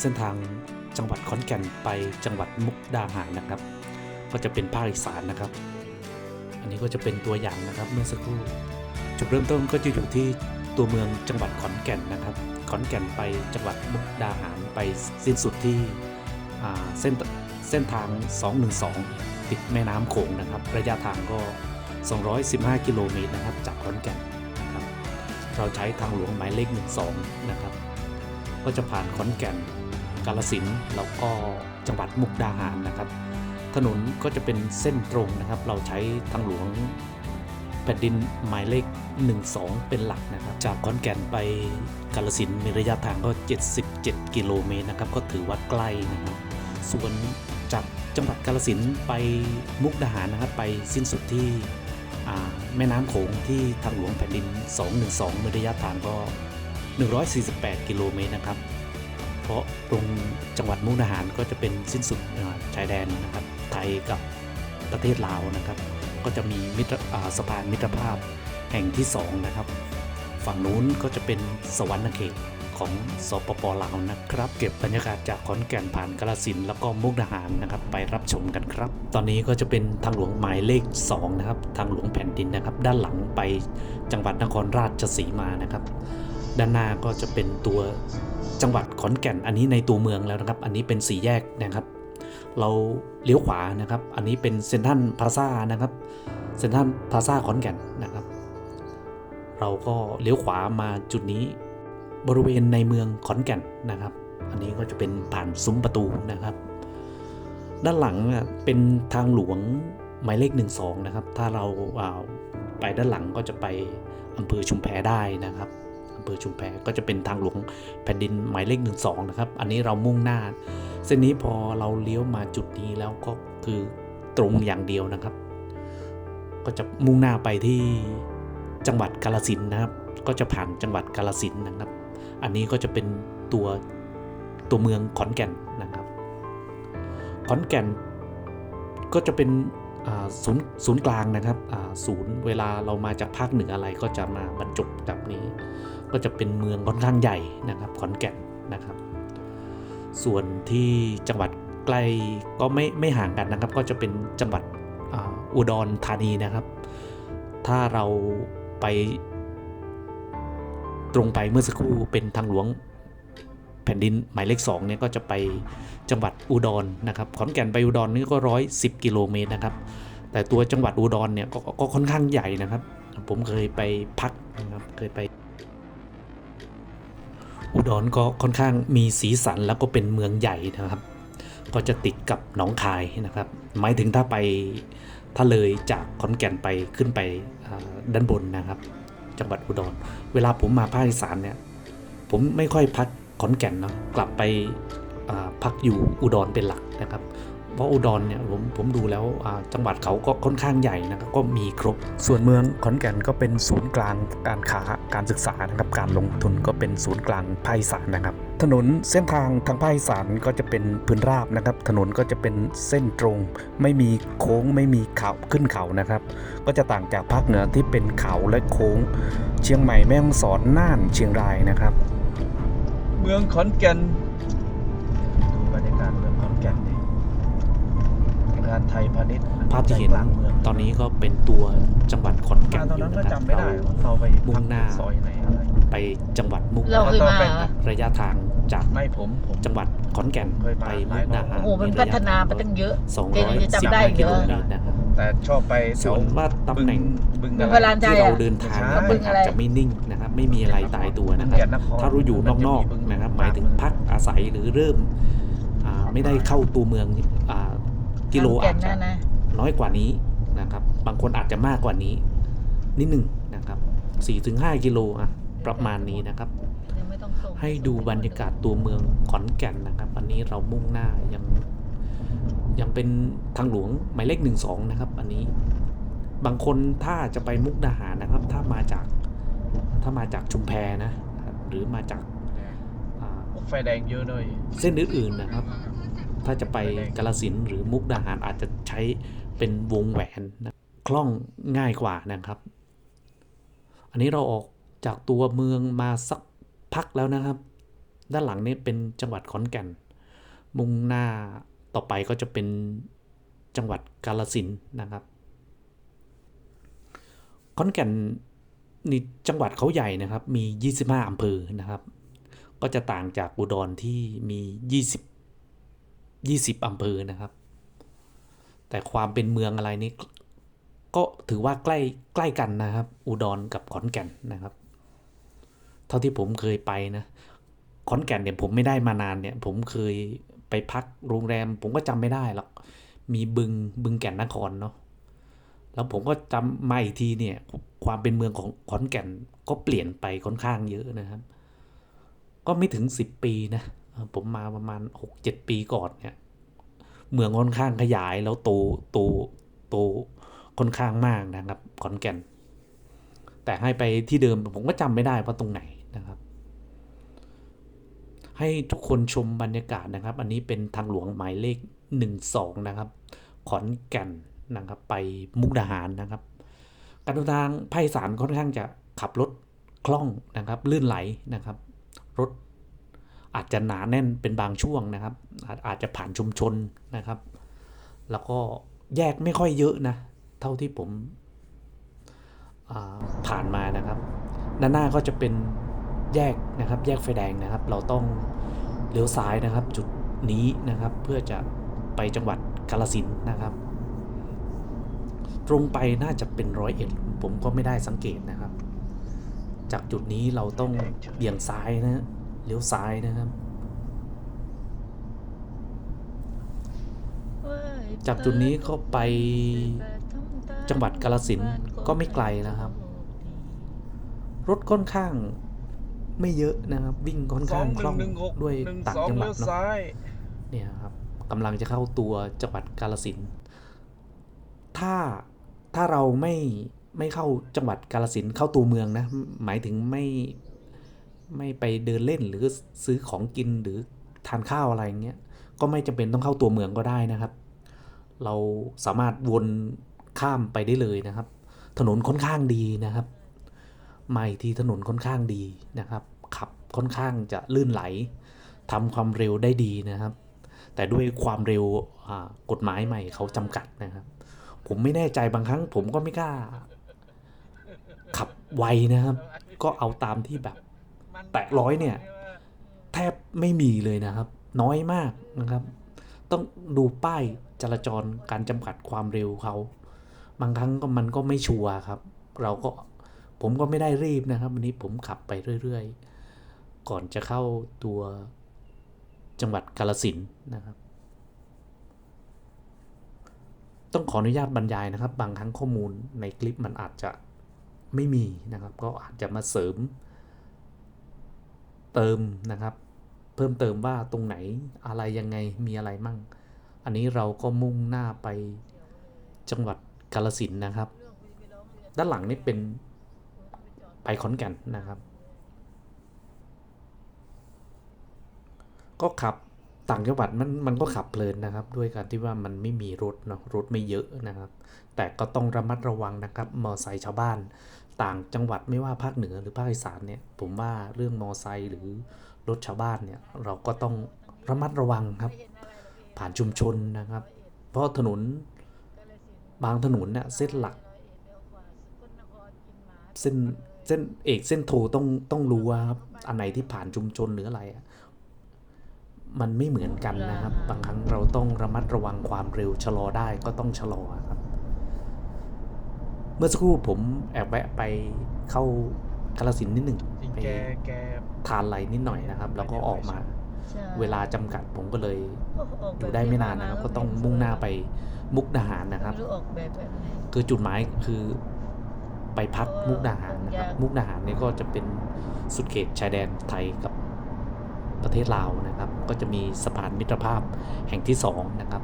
เส้นทางจังหวัดขอนแก่นไปจังหวัดมุกดาหารนะครับ ก็จะเป็นภาคอีสานนะครับ อันนี้ก็จะเป็นตัวอย่างนะครับเมื่อสักครู่จุดเริ่มต้นก็จะอยู่ที่ตัวเมืองจังหวัดขอนแก่นนะครับ ขอนแก่นไปจังหวัดมุกดาหารไปสิ้นสุดที่เส้นเส้นทาง 212 ติดแม่น้ำโขงนะครับ ระยะทางก็ 215 กิโลเมตรนะครับ จากขอนแก่นนะครับ เราใช้ทางหลวงหมายเลข 12 นะครับ ก็จะผ่านขอนแก่น กาลสินแล้วก็จังหวัดมุกดาหารนะครับ ถนนก็จะเป็นเส้นตรงนะครับ เราใช้ทางหลวงแผ่นดินหมายเลข 12 เป็นหลักนะครับ จากขอนแก่นไปกาลสินมีระยะทางก็ 77 กิโลเมตรนะครับ ก็ถือว่าใกล้นะครับส่วนจากจังหวัดกาลสินไปมุกดาหารนะครับ ไปสิ้นสุดที่แม่น้ำโขงที่ทางหลวงแผ่นดิน 212มีระยะทางก็ 148 กิโลเมตรนะครับ เพราะตรงจังหวัดมุกดาหารก็จะเป็นสิ้นสุดชายแดนนะครับไทยกับประเทศลาวนะครับ ก็จะมีมิตรสะพานมิตรภาพแห่งที่2นะครับ ฝั่งนู้นก็จะเป็นสวรรณเขตของสปปลาวนะครับ เก็บบรรยากาศจากขอนแก่นผ่านกาฬสินแล้วก็มุกดาหารนะครับ ไปรับชมกันครับ ตอนนี้ก็จะเป็นทางหลวงหมายเลข 2 นะครับ ทางหลวงแผ่นดินนะครับ ด้านหลังไปจังหวัดนครราชสีมานะครับ ด้านหน้าก็จะเป็นตัว จังหวัดขอนแก่นอันนี้ในตัวเมืองแล้วนะครับ อันนี้เป็นสี่แยกนะครับ เราเลี้ยวขวานะครับ อันนี้เป็นเซนทัลพลาซ่านะครับเซนทัลพลาซ่าขอนแก่นนะครับ เราก็เลี้ยวขวามาจุดนี้ บริเวณในเมืองขอนแก่นนะครับ อันนี้ก็จะเป็นผ่านซุ้มประตูนะครับ ด้านหลังเป็นทางหลวงหมายเลข 12 นะครับ ถ้าเราอ่าไปด้านหลังก็จะไปอำเภอชุมแพได้นะครับ เภอชุมแพก็จะเป็นทางหลวงแผ่นดินหมายเลข12นะครับ อันนี้เรามุ่งหน้า เส้นนี้พอเราเลี้ยวมาจุดนี้แล้วก็คือตรงอย่างเดียวนะครับ ก็จะมุ่งหน้าไปที่จังหวัดกาลสินนะครับ ก็จะผ่านจังหวัดกาลสินนะครับ อันนี้ก็จะเป็นตัวตัวเมืองขอนแก่นนะครับ ขอนแก่นก็จะเป็นศูนย์ศูนย์กลางนะครับศูนย์เวลาเรามาจากภาคเหนืออะไรก็จะมาบรรจบแบบนี้ก็จะเป็นเมืองค่อนข้างใหญ่นะครับขอนแก่นนะครับ ส่วนที่จังหวัดใกล้ก็ไม่ไม่ห่างกันนะครับ ก็จะเป็นจังหวัดอุดรธานีนะครับ ถ้าเราไปตรงไปเมื่อสักครู่เป็นทางหลวงแผ่นดินหมายเลขสองเนี่ยก็จะไปจังหวัดอุดรนะครับขอนแก่นไปอุดรนี่ก็ร้อยสิบกิโลเมตรนะครับ แต่ตัวจังหวัดอุดรเนี่ยกก็ค่อนข้างใหญ่นะครับ ผมเคยไปพักนะครับเคยไป อุดรก็ค่อนข้างมีสีสันแล้วก็เป็นเมืองใหญ่นะครับ ก็จะติดกับหนองคายนะครับหมายถึงถ้าไปถ้าเลยจากขอนแก่นไปขึ้นไปด้านบนนะครับ จังหวัดอุดร เวลาผมมาภาคอีสานเนี่ยผมไม่ค่อยพักขอนแก่นเนาะกลับไปพักอยู่อุดรเป็นหลักนะครับ เพราะอุดรเนี่ยผมผมดูแล้วอ่าจังหวัดเขาก็ค่อนข้างใหญ่นะครับก็มีครบ ส่วนเมืองขอนแก่นก็เป็นศูนย์กลางการค้าการศึกษานะครับการลงทุนก็เป็นศูนย์กลางภาคอีสานนะครับ ถนนเส้นทางทางภาคอีสานก็จะเป็นพื้นราบนะครับ ถนนก็จะเป็นเส้นตรง ไม่มีโค้งไม่มีเขาขึ้นเขานะครับ ก็จะต่างจากภาคเหนือที่เป็นเขาและโค้ง เชียงใหม่แม่ฮ่องสอนน่านเชียงรายนะครับ เมืองขอนแก่นาคารไทยพาณิชย์ภาพที่เห็นใจกลางเมืองตอนนี้ก็เป็นตัวจังหวัดขอนแก่มานตอนอนั้นยู่ก็นะครับจำไม่ได้เราว่าเราไปมุ่งหน้าซอยไหนอะไรไปจังหวัดมุกเราเคยมาเราเป็นเหรอระยะทางจากไม่ผมผมจังหวัดขอนแก่นเคยมาไปมุกดาหารโอ้โหมันพัฒนาไปตั้งเยอะสองเดี๋ร้ยอวยจะสิบจำได้ห้าเยกิโลอะเมตรนะครับแต่ชอบไปแถส่วนว่าตำแหน่งบึงบึงอะพไรลานใจที่เราอะเดินทางใช่เนี่ยบึงอะไรอาจจะไม่นิ่งนะครับ ไม่มีอะไรตายตัวนะครับบึงแก่นนครถ้าเราอยู่นอกๆนะครับ หมายถึงพักอาศัยหรือเริ่มอ่าไม่ได้เข้าตัวเมืองอ่า กิโลขนแก่อานจจะนะนะน้อยกว่านี้นะครับ บางคนอาจจะมากกว่านี้ นิดหนึ่งนะครับ4-5กิโลอะประมาณนี้นะครับยังไม่ต้องส่งให้ดูบรรยากาศตัวเมืองขอนแก่นนะครับ วันนี้เรามุ่งหน้ายังยังเป็นทางหลวงหมายเลขหนึ่งสองนะครับ อันนี้บางคนถ้าจะไปมุกดาหารนะครับ ถ้ามาจากถ้ามาจากชุมแพนะครับหรือมาจากอ่าไฟแดงเยอะเลยเส้นอื่นๆนะครับ ถ้าจะไปกาลสินหรือมุกดาหารอาจจะใช้เป็นวงแหวนนะคล่องง่ายกว่านะครับ อันนี้เราออกจากตัวเมืองมาสักพักแล้วนะครับ ด้านหลังนี่เป็นจังหวัดขอนแก่น มุ่งหน้าต่อไปก็จะเป็นจังหวัดกาลสินนะครับขอนแก่นนี่จังหวัดเขาใหญ่นะครับ มี 25อำเภอนะครับ ก็จะต่างจากอุดรที่มี 20 20อำเภอนะครับ แต่ความเป็นเมืองอะไรนี่ก็ถือว่าใกล้ใกล้กันนะครับ อุดรกับขอนแก่นนะครับ เท่าที่ผมเคยไปนะขอนแก่นเนี่ยผมไม่ได้มานานเนี่ย ผมเคยไปพักโรงแรม ผมก็จำไม่ได้หรอกมีบึงบึงแก่นนครเนาะแล้วผมก็จำมาอีกทีเนี่ย ความเป็นเมืองของขอนแก่นก็เปลี่ยนไปค่อนข้างเยอะนะครับ ก็ไม่ถึงสิบปีนะ ผมมาประมาณหกเจ็ดปีก่อนเนี่ยเมืองค่อนข้างขยายแล้วโตโตโตค่อนข้างมากนะครับขอนแก่น แต่ให้ไปที่เดิมผมก็จำไม่ได้ว่าตรงไหนนะครับ ให้ทุกคนชมบรรยากาศนะครับ อันนี้เป็นทางหลวงหมายเลข 12 นะครับ ขอนแก่นนะครับ ไปมุกดาหารนะครับ การเดินทางภาคสานค่อนข้างจะขับรถคล่องนะครับ ลื่นไหลนะครับ รถ อาจจะหนาแน่นเป็นบางช่วงนะครับอาจอาจจะผ่านชุมชนนะครับ แล้วก็แยกไม่ค่อยเยอะนะ เท่าที่ผมผ่านมานะครับด้านหน้าก็จะเป็นแยกนะครับ แยกไฟแดงนะครับ เราต้องเลี้ยวซ้ายนะครับ จุดนี้นะครับ เพื่อจะไปจังหวัดกาฬสินนะครับ ตรงไปน่าจะเป็นร้อยเอ็ดผมก็ไม่ได้สังเกตนะครับ จากจุดนี้เราต้องเบี่ยงซ้ายนะ เลี้ยวซ้ายนะครับ จากจุดนี้ก็ไปจังหวัดกาฬสินธุ์ก็ไม่ไกลนะครับ รถค่อนข้างไม่เยอะนะครับ วิ่งค่อนสอข้างงหคนึ่ล่องงหนึ่งหกด้วยหนึ่งต่างสองจังหวัเลี้ดยวเนาะซ้ายเนี่ยครับกำลังจะเข้าตัวจังหวัดกาฬสินธุ์ถ้าถ้าเราไม่ไม่เข้าจังหวัดกาฬสินธุ์เข้าตัวเมืองนะ หมายถึงไม่ ไม่ไปเดินเล่นหรือซื้อของกินหรือทานข้าวอะไรอย่างเงี้ยก็ไม่จำเป็นต้องเข้าตัวเมืองก็ได้นะครับ เราสามารถวนข้ามไปได้เลยนะครับ ถนนค่อนข้างดีนะครับมาอีกทีถนนค่อนข้างดีนะครับ ขับค่อนข้างจะลื่นไหลทำความเร็วได้ดีนะครับ แต่ด้วยความเร็วกฎหมายใหม่เขาจำกัดนะครับ ผมไม่แน่ใจบางครั้ง ผมก็ไม่กล้า ขับไวนะครับ ก็เอาตามที่แบบ แตะร้อยเนี่ย แทบไม่มีเลยนะครับ น้อยมากนะครับ ต้องดูป้ายจราจรการจำกัดความเร็วเขา บางครั้งก็มันก็ไม่ชัวร์ครับ เราก็ผมก็ไม่ได้รีบนะครับ วันนี้ผมขับไปเรื่อยๆ ก่อนจะเข้าตัวจังหวัดกาลสินนะครับ ต้องขออนุญาตบรรยายนะครับ บางครั้งข้อมูลในคลิปมันอาจจะไม่มีนะครับ ก็อาจจะมาเสริม เติมนะครับ เพิ่มเติมว่าตรงไหนอะไรยังไงมีอะไรมั่ง อันนี้เราก็มุ่งหน้าไปจังหวัดกาลสินนะครับ ด้านหลังนี่เป็นไปขอนแก่นนะครับ ก็ขับ ต่างจังหวัดมันมันก็ขับเพลินนะครับ ด้วยการที่ว่ามันไม่มีรถเนาะรถไม่เยอะนะครับ แต่ก็ต้องระมัดระวังนะครับมอไซค์ชาวบ้าน ต่างจังหวัดไม่ว่าภาคเหนือหรือภาคอีสานเนี่ยผมว่าเรื่องมอไซค์หรือรถชาวบ้านเนี่ยเราก็ต้องระมัดระวังครับ ผ่านชุมชนนะครับ เพราะถนนบางถนนเนี่ยเส้นหลัก เส้นเส้นเอกเส้นโทต้องต้องรู้ว่าครับอันไหนที่ผ่านชุมชนหรืออะไรอะ มันไม่เหมือนกันนะครับ บางครั้งเราต้องระมัดระวังความเร็วชะลอได้ก็ต้องชะลอครับ เมื่อสักครู่ผมแอบแวะไปเข้ากาลสินธุ์นิดหนึ่งที่ไปแกแกทานอะไรนิดหน่อยนะครับ แล้วก็ออกมาใช่เวลาจำกัดผมก็เลยโออกอยู่ได้ไม่นานนะครับ ก็ต้องมุ่งหน้าไปมุกดาหารนะครับไม่รู้ออกแบบแบบไหนคือจุดหมายคือไปพักมุกดาหารนะครับยากมุกดาหารเนี่ยก็จะเป็นสุดเขตชายแดนไทยกับ ประเทศลาวนะครับ ก็จะมีสะพานมิตรภาพแห่งที่สองนะครับ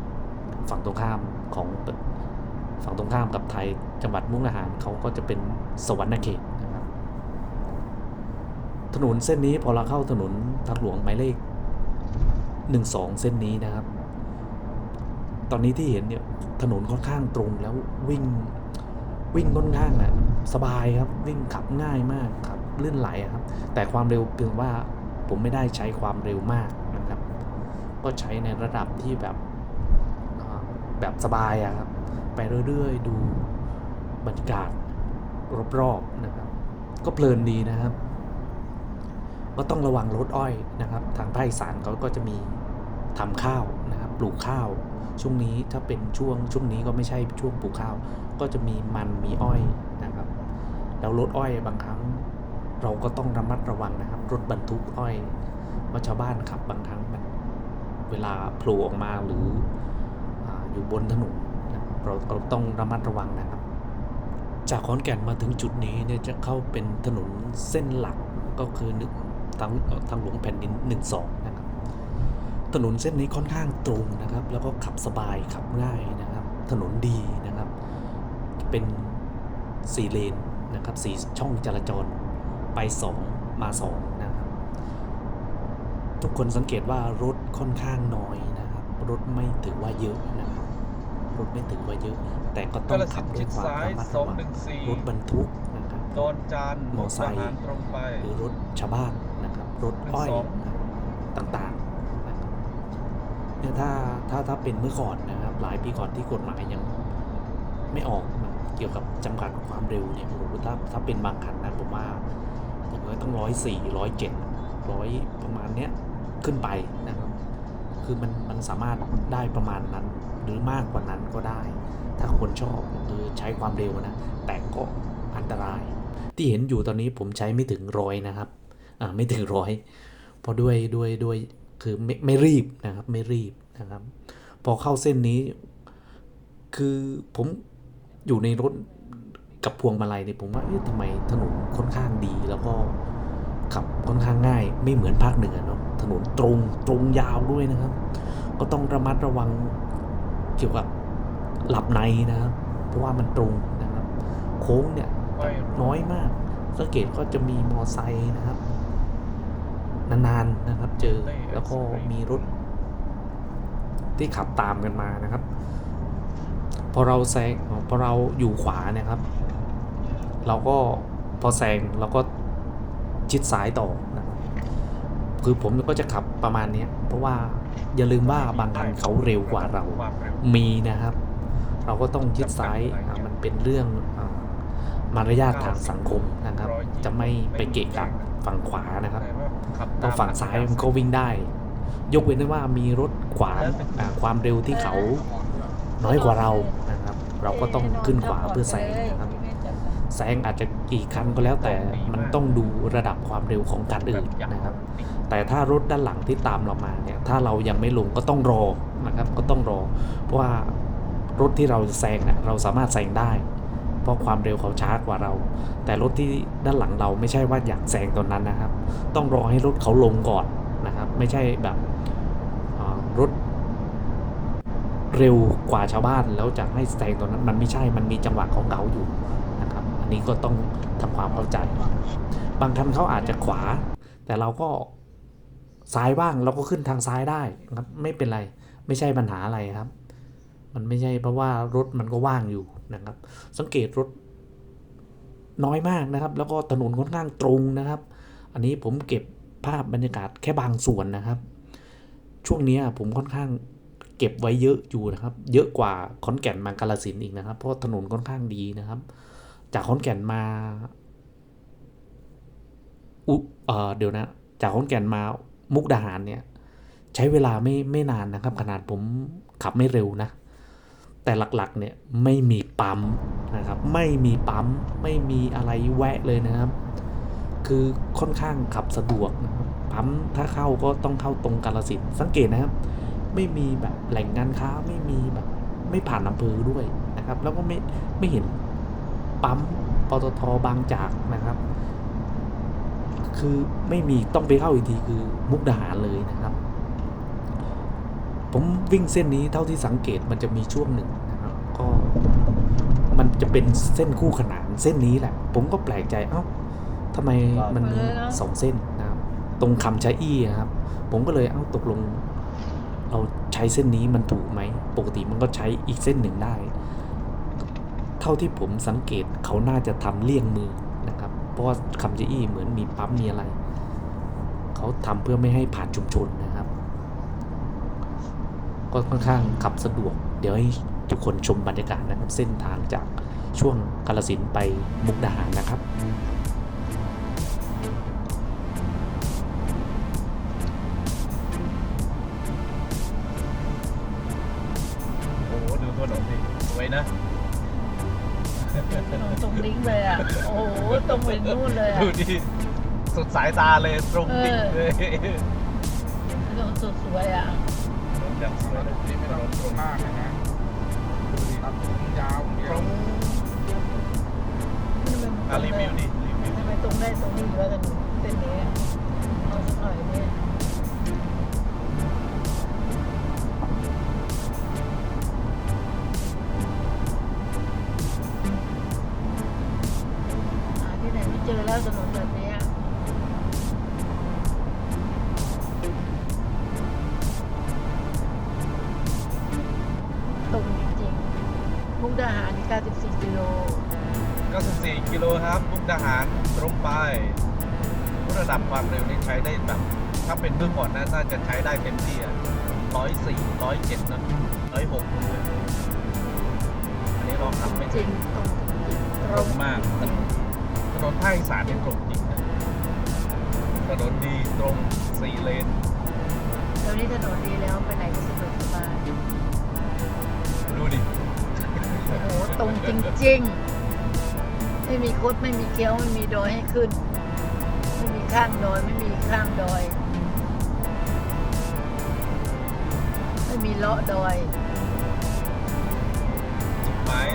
ฝั่งตรงข้ามของฝั่งตรงข้ามกับไทยจังหวัดมุกดาหารเขาก็จะเป็นสวรรณเขตนะครับ ถนนเส้นนี้พอเราเข้าถนนทางหลวงหมายเลขหนึ่งสองเส้นนี้นะครับ ตอนนี้ที่เห็นเนี่ยถนนค่อนข้างตรงแล้ววิ่งวิ่งค่อนข้างอะสบายครับวิ่งขับง่ายมากครับลื่นไหลครับ แต่ความเร็วเพียงว่า ผมไม่ได้ใช้ความเร็วมากนะครับ ก็ใช้ในระดับที่แบบแบบสบายอะครับ ไปเรื่อยๆ ดูบรรยากาศรอบๆนะครับ ก็เพลินดีนะครับ ก็ต้องระวังรถอ้อยนะครับ ทางภาคอีสานเขาก็จะมีทำข้าวนะครับ ปลูกข้าว ช่วงนี้ถ้าเป็นช่วงช่วงนี้ก็ไม่ใช่ช่วงปลูกข้าว ก็จะมีมันมีอ้อยนะครับ แล้วรถอ้อยบางครั้ง เราก็ต้องระมัดระวังนะครับ รถบรรทุกอ้อยว่าชาวบ้านขับบางครั้งมันเวลาโผล่ออกมาหรือออยู่บนถนนนะเราเราต้องระมัดระวังนะครับ จากขอนแก่นมาถึงจุดนี้เนี่ยจะเข้าเป็นถนนเส้นหลักก็คือหนึ่งทางทางหลวงแผ่นดินหนึ่งสองนะครับ ถนนเส้นนี้ค่อนข้างตรงนะครับ แล้วก็ขับสบายขับง่ายนะครับ ถนนดีนะครับ เป็นสี่เลนนะครับสี่ช่องจราจร ไปสองมาสองนะครับ ทุกคนสังเกตว่ารถค่อนข้างน้อยนะครับ รถไม่ถือว่าเยอะนะครับรถไม่ถือว่าเยอะ แต่ก็ต้กาองลขัสิบนธุ์ด้วชิยดความซ้ายระมัดระวังรถบรร214ทุกนะครับดอนจานมอไซค์ทหารตรงไปหรือรถชาวบ้านนะครับ รถอ้อยสองต่างๆนะครับเนี่ยถ้าถ้าถ้าเป็นเมื่อก่อนนะครับ หลายปีก่อนที่กฎหมายยังไม่ออกนะเกี่ยวกับจำกัดความเร็วเนี่ยโอ้โหถ้าถ้าเป็นบางคันนะผมว่าอย่าง น้อยต้องร้อยสี่ร้อยเจ็ดร้อยประมาณเนี้ยขึ้นไปนะครับ คือมันมันสามารถได้ประมาณนั้น หรือมากกว่านั้นก็ได้ ถ้าคนชอบคือใช้ความเร็วนะ แต่ก็อันตราย ที่เห็นอยู่ตอนนี้ผมใช้ไม่ถึงร้อยนะครับ อ่าไม่ถึงร้อยเพราะด้วยด้วยด้วยคือไม่ไม่รีบนะครับไม่รีบนะครับ พอเข้าเส้นนี้ คือผมอยู่ในรถ กับพวงมาลัยเนี่ยผมว่าเอ๊ะทำไมถนนค่อนข้างดีแล้วก็ขับค่อนข้างง่าย ไม่เหมือนภาคเหนือเนาะถนนตรงตรงยาวด้วยนะครับ ก็ต้องระมัดระวังเกี่ยวกับหลับในนะครับ เพราะว่ามันตรงนะครับ โค้งเนี่ยน้อยมากสังเกตก็จะมีมอไซค์นะครับ นานๆนะครับ เจอแล้วก็มีรถ ที่ขับตามกันมานะครับ พอเราแซงพอเราอยู่ขวาเนะครับ เราก็พอแซงเราก็ชิดซ้ายต่อนะคือผมก็จะขับประมาณเนี้ยเพราะว่าอย่าลืมว่าบางคันเขาเร็วกว่าเรา มีนะครับ เราก็ต้องชิดซ้ายมันเป็นเรื่องมารยาททางสังคมนะครับ จะไม่ไปเกะกะฝั่งขวานะครับต่ว่าขับเพราะฝั่งซ้ายมันก็วิ่งได้ ยกเว้นได้ว่ามีรถขวางความเร็วที่เขาน้อยกว่าเรานะครับ เราก็ต้องขึ้นขวาเพื่อแซงนะครับ แซงอาจจะกี่คันก็แล้วแต่มันต้องดูระดับความเร็วของการอื่นนะครับ แต่ถ้ารถด้านหลังที่ตามเรามาเนี่ยถ้าเรายังไม่ลงก็ต้องรอนะครับ ก็ต้องรอเพราะว่ารถที่เราแซงเนี่ยเราสามารถแซงได้ เพราะความเร็วเขาช้ากว่าเรา แต่รถที่ด้านหลังเราไม่ใช่ว่าอยากแซงตอนนั้นนะครับ ต้องรอให้รถเขาลงก่อนนะครับ ไม่ใช่แบบอ่ารถเร็วกว่าชาวบ้านแล้วจะให้แซงตอนนั้นมันไม่ใช่มันมีจังหวะของเขาอยู่ นี้ก็ต้องทำความเข้าใจ บางคันเขาอาจจะขวา แต่เราก็ซ้ายบ้างเราก็ขึ้นทางซ้ายได้ครับไม่เป็นไรไม่ใช่ปัญหาอะไรครับ มันไม่ใช่เพราะว่ารถมันก็ว่างอยู่นะครับ สังเกตรถน้อยมากนะครับ แล้วก็ถนนค่อนข้างตรงนะครับ อันนี้ผมเก็บภาพบรรยากาศแค่บางส่วนนะครับ ช่วงนี้ผมค่อนข้างเก็บไว้เยอะอยู่นะครับ เยอะกว่าขอนแก่นมากาลสินอีกนะครับ เพราะถนนค่อนข้างดีนะครับ จากขอนแก่นมาอุเออเดี๋ยวนะ จากขอนแก่นมามุกดาหารเนี่ย ใช้เวลาไม่ไม่นานนะครับ ขนาดผมขับไม่เร็วนะ แต่หลักๆเนี่ยไม่มีปั๊มนะครับ ไม่มีปั๊มไม่มีอะไรแวะเลยนะครับ คือค่อนข้างขับสะดวกนะครับปั๊มถ้าเข้าก็ต้องเข้าตรงกาลสินธุ์สังเกตนะครับ ไม่มีแบบแหล่งงานค้าไม่มีแบบไม่ผ่านอำเภอด้วยนะครับ แล้วก็ไม่ไม่เห็น ปั๊มปตทบางจากนะครับ คือไม่มีต้องไปเข้าอีกทีคือมุกดาหารเลยนะครับ ผมวิ่งเส้นนี้เท่าที่สังเกตมันจะมีช่วงหนึ่งนะครับก็มันจะเป็นเส้นคู่ขนานเส้นนี้แหละ ผมก็แปลกใจเอ้าทำไมมันมีสองเส้นนะครับ ตรงคำชะอี้นะครับ ผมก็เลยเอ้าตกลงเราใช้เส้นนี้มันถูกไหม ปกติมันก็ใช้อีกเส้นหนึ่งได้ เท่าที่ผมสังเกตเขาน่าจะทำเลี่ยงมือนะครับ เพราะว่าคำจะอี้เหมือนมีปั๊มมีอะไร เขาทำทำเพื่อไม่ให้ผ่านชุมชนนะครับ ก็ค่อนข้างขับสะดวก เดี๋ยวให้ทุกคนชมบรรยากาศนะครับ เส้นทางจากช่วงกาลสินไปมุกดาหารนะครับ เลยอะดูดิสุดสายตาเลยตรงดิ่งเลยถนนสุดสวยอะถนนแบบสวยนะนี่ไม่ถต้อนงนตรงมากเลยนะดูดิตัดผมยาวเดียตรวงอะรีวิวดิรีวิวทำไมตรงได้ตรงนี้อยู่แล้วกันเส้นนี้เอาสักหน่อยเนี่ย ถนนภาคอีสานนี่ตรงจริงนะถนนดีตรงสี่เลน เดี๋ยวนี้ถนนดีแล้วไปไหนก็สะดวกสบาย ดูดิ โอ้โห ตรงจริงๆ ไม่มีคดไม่มีเคี้ยวไม่มีดอยให้ขึ้น ไม่มีข้างดอยไม่มีข้างดอย ไม่มีเลาะดอย จุดหมาย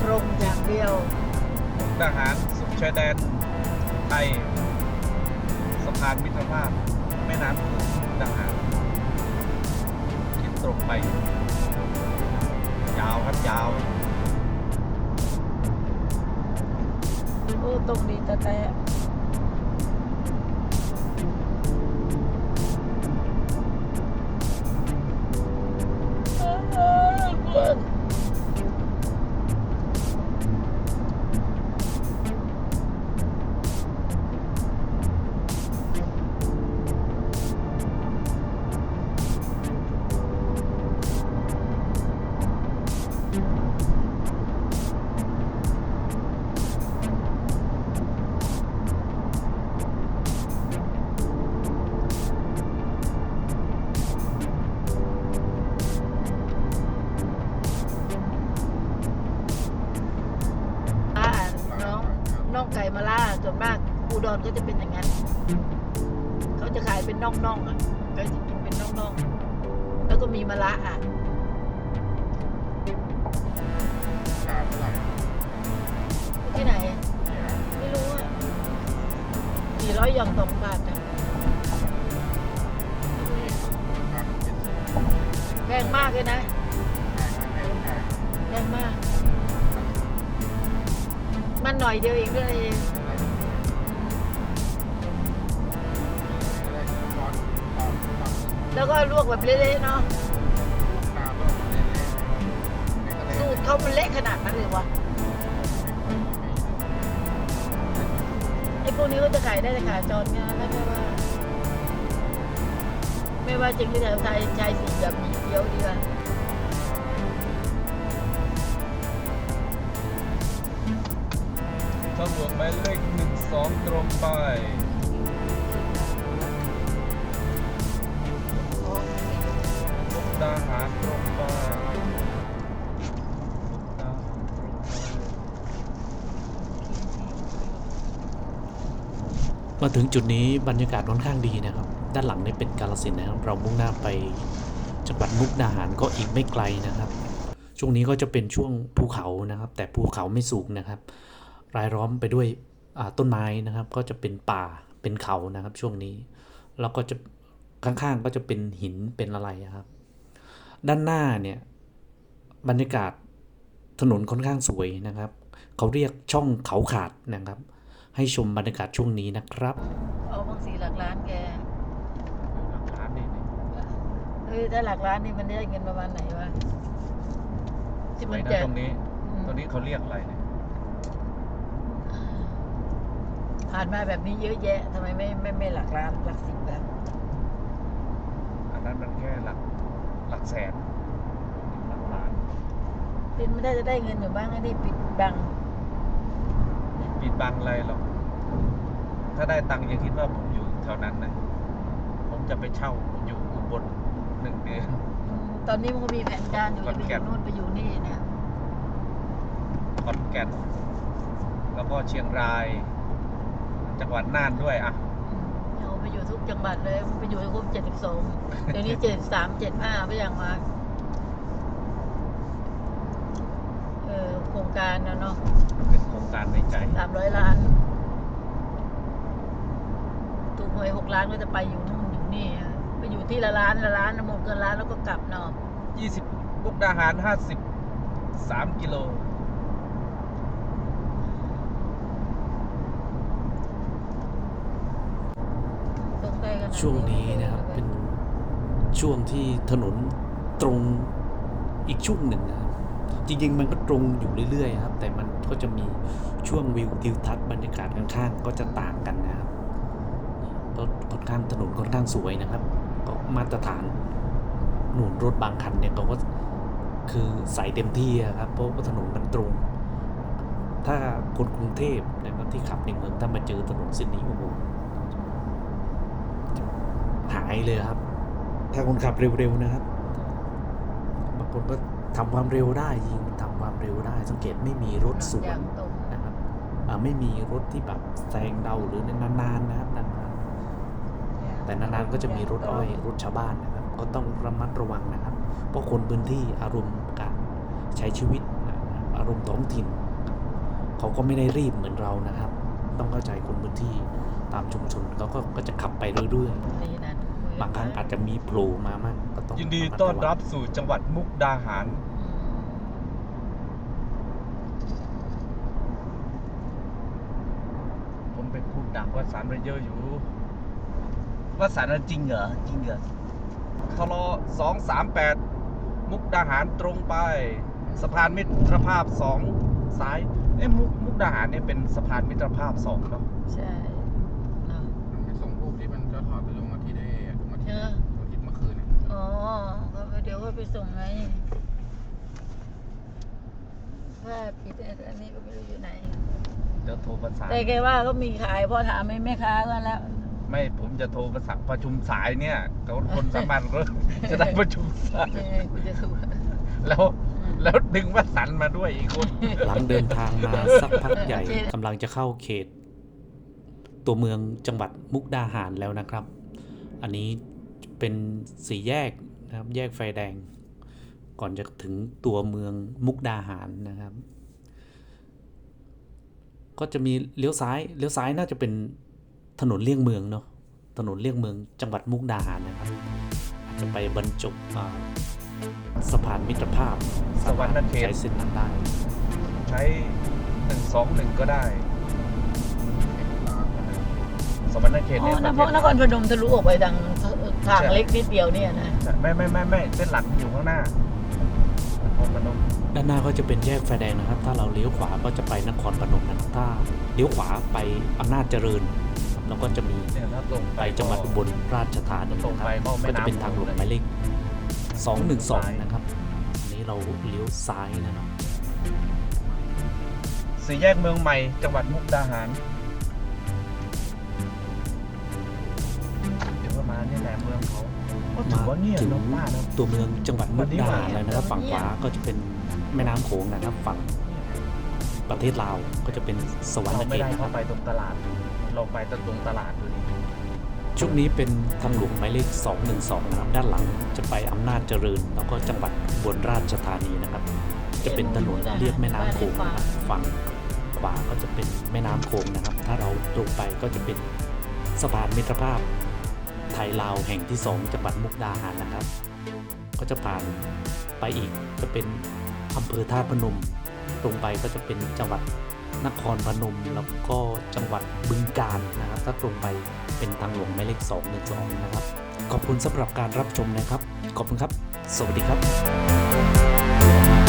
ตรงอย่างเดียว ทหารสุดชายแดนไทยสะพานมิตรภาพแม่น้ำโขงมุกดาหารคิดตรงไป ยาวครับยาว โอ้ตรงดีแต่แต่ ร้อยยองสองบาทนะครับเป็นแพงมากเลยนะแพงแพงแพงแพงมาก มันหน่อยเดียวเองด้วยแล้วก็ลวกแบบเละๆเนาะสูตรเขามันเละขนาดนั้นเลยวะ พวกนี้ก็จะขายได้แต่ขาจรไงแล้วไม่ว่า ไม่ว่าจริงหรือแถวไทยชายสีแบบมีเกี๊ยวดีกว่าทางหลวงหมายเลขหนึ่งสองตรงไป มุกดาหารตรงไป มาถึงจุดนี้บรรยากาศค่อนข้างดีนะครับ ด้านหลังนี่เป็นกาลสินนะครับ เรามุ่งหน้าไปจังหวัดมุกดาหารก็อีกไม่ไกลนะครับ ช่วงนี้ก็จะเป็นช่วงภูเขานะครับ แต่ภูเขาไม่สูงนะครับ รายล้อมไปด้วยต้นไม้นะครับ ก็จะเป็นป่าเป็นเขานะครับ ช่วงนี้ แล้วก็จะข้างๆก็จะเป็นหินเป็นอะไรอะครับ ด้านหน้าเนี่ยบรรยากาศถนนค่อนข้างสวยนะครับ เขาเรียกช่องเขาขาดนะครับ ให้ชมบรรยากาศช่วงนี้นะครับเอาบางสีหลักล้านแกหลักฐานนี่นี่เฮ้ยถ้าหลักล้านนี่มันได้เงินประมาณไหนวะสที่วมัยนนะแจกตรงนี้อืมตรงนี้เขาเรียกอะไรเนี่ยผ่านมาแบบนี้เยอะแยะทำไมไม่ไม่ไม่หลักล้านหลักสิบแบบอันนั้นมันแค่หลักหลักแสนหลักล้านเป็นไม่ได้จะได้เงินอยู่บ้างไอ้นี่ปิดบัง ปิดบังอะไรหรอก ถ้าได้ตังค์อย่าคิดว่าผมอยู่แถวนั้นนะ ผมจะไปเช่าอยู่อุบลหนึ่งเดือนอืมตอนนี้มันก็มีแผนการอยู่ขอนจะไปอแก่ยู่นนู่นไปอยู่นี่นะขอนแก่นแล้วก็เชียงราย จังหวัดน่านด้วยอะอืมเอาไปอยู่ทุกจังหวัดเลยมันไปอยู่ให้ครบเจ็ดสิบสองเดี๋ยวนี้เจ็ดสามเจ็ดห้าไปอย่างมาเออโครงการนะเนาะเป็นโครงการในใจสามร้อยล้าน ถูกห วยหกล้านก็จะไปอยู่นู่นอยู่นี่อะไปอยู่ที่ละล้านละล้านหมดเกินล้านแล้วก็กลับเนาะ20บุกดาหาร53กิโล ตรงใกล้กันช่วงนี้นะครับ เป็นช่วงที่ถนนตรงอีกช่วงหนึ่งนะครับ จริงๆ มันก็ตรงอยู่เรื่อยๆครับ แต่มันก็จะมีช่วงวิวทิวทัศน์บรรยากาศข้างๆ ก็จะต่างกันนะ ครับรถค่อนข้างถนนค่อนข้างสวยนะครับ ก็มาตรฐานหนุนรถบางคันเนี่ยเขาก็คือใส่เต็มที่อะครับเพราะว่าถนนมันตรง ถ้าคนกรุงเทพนะครับที่ขับในเมืองถ้ามาเจอถนนเส้นนี้โอ้โหหายเลยครับ ถ้าคนขับเร็วๆนะครับบางคนก็ทำความเร็วได้ยิงทำความเร็วได้ สังเกตไม่มีรถสวอนย่างตรงนะครับอ่าไม่มีรถที่แบบแซงเราหรือนานๆนะครับนานๆ แต่นานๆก็จะมีรถอ้อยรถชาวบ้านนะครับ ก็ต้องระมัดระวังนะครับ เพราะคนพื้นที่อารมณ์การใช้ชีวิตอารมณ์ท้องถิ่น เขาก็ไม่ได้รีบเหมือนเรานะครับ ต้องเข้าใจคนพื้นที่ตามชุมชนเขาก็ก็จะขับไปเรื่อยๆบางครั้งอาจจะมีโผล่มามั่งก็ต้องยินดีต้อนรับสู่จังหวัดมุกดาหารอืมผมไปพูดดังว่าสารไปเยอะอยู่ ว่าสารนั้นจริงเหรอจริงเหรอทรสองสามแปดมุกดาหารตรงไป สะพานมิตรภาพสองซ้ายเอ้มุกมุกดาหารเนี่ยเป็นสะพานมิตรภาพสองเนาะใช่เนาะมันไม่ส่งรูปที่มันจะถอดไปลงอาทิตย์ได้ลงอาทิตเอย์ออาทิตย์เมื่อคืนเนี่ยอ๋อก็ไปเดี๋ยวก็ไปส่งไงว่าผิดอันนี้ก็ไม่รู้อยู่ไหน เดี๋ยวโทรประสานแต่แกว่าก็มีขายพอถามไอ้แม่ค้าก็แล้ว ไม่ผมจะโทรประสานประชุมสายเนี่ยเขาคนสามัญก็จะได้ประชุมสายเออกูจะถูกแล้วแล้วดึงวสันต์มาด้วยอีกคนหลังเดินทางมาสักพักใหญ่กำลังจะเข้าเขต ตัวเมืองจังหวัดมุกดาหารแล้วนะครับ อันนี้เป็นสี่แยกนะครับ แยกไฟแดง ก่อนจะถึงตัวเมืองมุกดาหารนะครับ ก็จะมีเลี้ยวซ้ายเลี้ยวซ้ายน่าจะเป็น ถนนเลี่ยงเมืองเนาะถนนเลี่ยงเมืองจังหวัดมุกดาหารนะครับ อาจจะไปบรรจบอ่าสะพานมิตรภาพสวรรค์เขตใช้เส้นนั้นได้ ใช้หนึ่งสองหนึ่งก็ได้ สวรรค์เขตอ๋เนี่อยนะเพราะนครพนมทะลุออกไปทางทางเล็กนิดเดียวเนี่ยนะไม่ไม่ไม่ไม่เส้นหลักอยู่ข้างหน้านครพนมด้านหน้าก็จะเป็นแยกไฟแดงนะครับ ถ้าเราเลี้ยวขวาก็จะไปนครพนมนะครับถ้าเลี้ยวขวาไปอำนาจเจริญครับ แล้วก็จะมีเนี่ยถ้าตรงไปจังหวัดอุบลราชธานีตรงนะคไปรับก็แม่ก็จะน้ำ เป็นทางหลวงหมายเลข212 นะครับ อันนี้เราเลี้ยวซ้ายนะครับ สี่แยกเมืองใหม่จังหวัดมุกดาหารเดี๋ยวประมาณนี่แหละเมืองเขาก็ถือว่าเงียบถึงเนอะป้าเนอะ ตัวเมืองจังหวัดมุกดาหารวันนี้แล้วนะครับ ฝั่งขวาก็จะเป็นแม่น้ำโขงนะครับ ฝั่งประเทศลาวก็จะเป็นสวรรเราค์เขไม่ตได้นะคเข้ารับ ไปตรงตลาด เราไปตรงตลาดดูดิช่วงนี้เป็นทางหลวงหมายเลข 212 นะครับ ด้านหลังจะไปอำนาจเจริญ แล้วก็จังหวัดอุบลราชธานีนะครับ จะเป็นถนนเลียบแม่น้ำโขงนะครับฝั่งขวาก็จะเป็นแม่น้ำโขงนะครับ ถ้าเราตรงไปก็จะเป็นสะพานมิตรภาพ ไทยลาวแห่งที่ 2 จังหวัดมุกดาหารนะครับ ก็จะผ่านไปอีกจะเป็นอำเภอท่าพนม ตรงไปก็จะเป็นจังหวัด นครพนมแล้วก็จังหวัดบึงกาฬนะครับ ถ้าตรงไปเป็นทางหลวงหมายเลข2 1 2นะครับ ขอบคุณสำหรับการรับชมนะครับ ขอบคุณครับ สวัสดีครับ